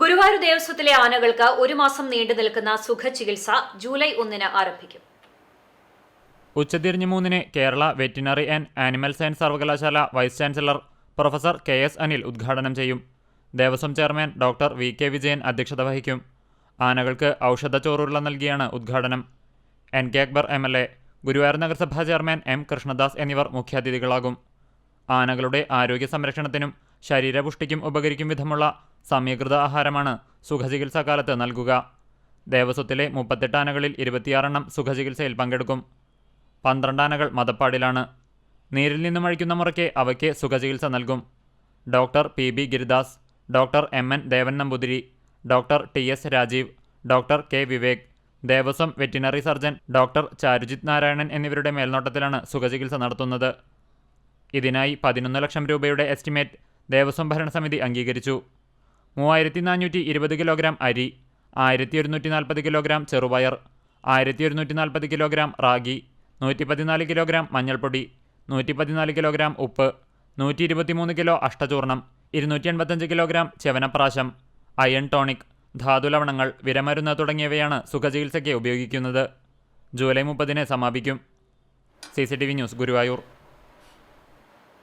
ഗുരുവായൂർ ദേവസ്വത്തിലെ ആനകൾക്ക് ഒരു മാസം നീണ്ടു നിൽക്കുന്ന സുഖചികിത്സ ജൂലൈ ഒന്നിന് ആരംഭിക്കും. ഉച്ചതിരിഞ്ഞ് മൂന്നിന് Kerala veterinary and animal science സർവകലാശാല vice chancellor professor K S Anil ഉദ്ഘാടനം ചെയ്യും. Devaswom chairman doctor V K Vijayan അധ്യക്ഷത വഹിക്കും. ആനകൾക്ക് ഔഷധ ചോറുള്ള നൽകിയാണ് ഉദ്ഘാടനം. N K Akbar M L A Guruvayur നഗരസഭാ ചെയർമാൻ എം കൃഷ്ണദാസ് എന്നിവർ മുഖ്യാതിഥികളാകും. ആനകളുടെ ആരോഗ്യ സംരക്ഷണത്തിനും ശരീരപുഷ്ടിക്കും ഉപകരിക്കും വിധമുള്ള സമീകൃത ആഹാരമാണ് സുഖചികിത്സാകാലത്ത് നൽകുക. ദേവസ്വത്തിലെ മുപ്പത്തെട്ട് ആനകളിൽ ഇരുപത്തിയാറെണ്ണം സുഖചികിത്സയിൽ പങ്കെടുക്കും. പന്ത്രണ്ട് ആനകൾ മതപ്പാടിലാണ്. നീരിൽ നിന്നും അഴിക്കുന്ന മുറയ്ക്ക് അവയ്ക്ക് സുഖചികിത്സ നൽകും. Doctor P B Giridas doctor M N Devan Namboothiri doctor T S Rajeev doctor K Vivek Devaswom veterinary surgeon doctor Charujith Narayanan എന്നിവരുടെ മേൽനോട്ടത്തിലാണ് സുഖചികിത്സ നടത്തുന്നത്. ഇതിനായി പതിനൊന്ന് ലക്ഷം രൂപയുടെ എസ്റ്റിമേറ്റ് ദേവസ്വം ഭരണസമിതി അംഗീകരിച്ചു. മൂവായിരത്തി നാനൂറ്റി ഇരുപത് കിലോഗ്രാം അരി ആയിരത്തി ഒരുന്നൂറ്റി നാൽപ്പത് കിലോഗ്രാം ചെറുപയർ ആയിരത്തി ഒരുന്നൂറ്റി നാൽപ്പത് കിലോഗ്രാം റാഗി നൂറ്റി പതിനാല് കിലോഗ്രാം മഞ്ഞൾപ്പൊടി നൂറ്റി പതിനാല് കിലോഗ്രാം ഉപ്പ് നൂറ്റി ഇരുപത്തിമൂന്ന് കിലോ അഷ്ടചൂർണം ഇരുന്നൂറ്റി എൺപത്തഞ്ച് കിലോഗ്രാം ചെവനപ്രാശം അയൺ ടോണിക് ധാതുലവണങ്ങൾ വിരമരുന്ന് തുടങ്ങിയവയാണ് സുഖചികിത്സയ്ക്ക് ഉപയോഗിക്കുന്നത്. ജൂലൈ മുപ്പതിന് സമാപിക്കും. C C T V news Guruvayur.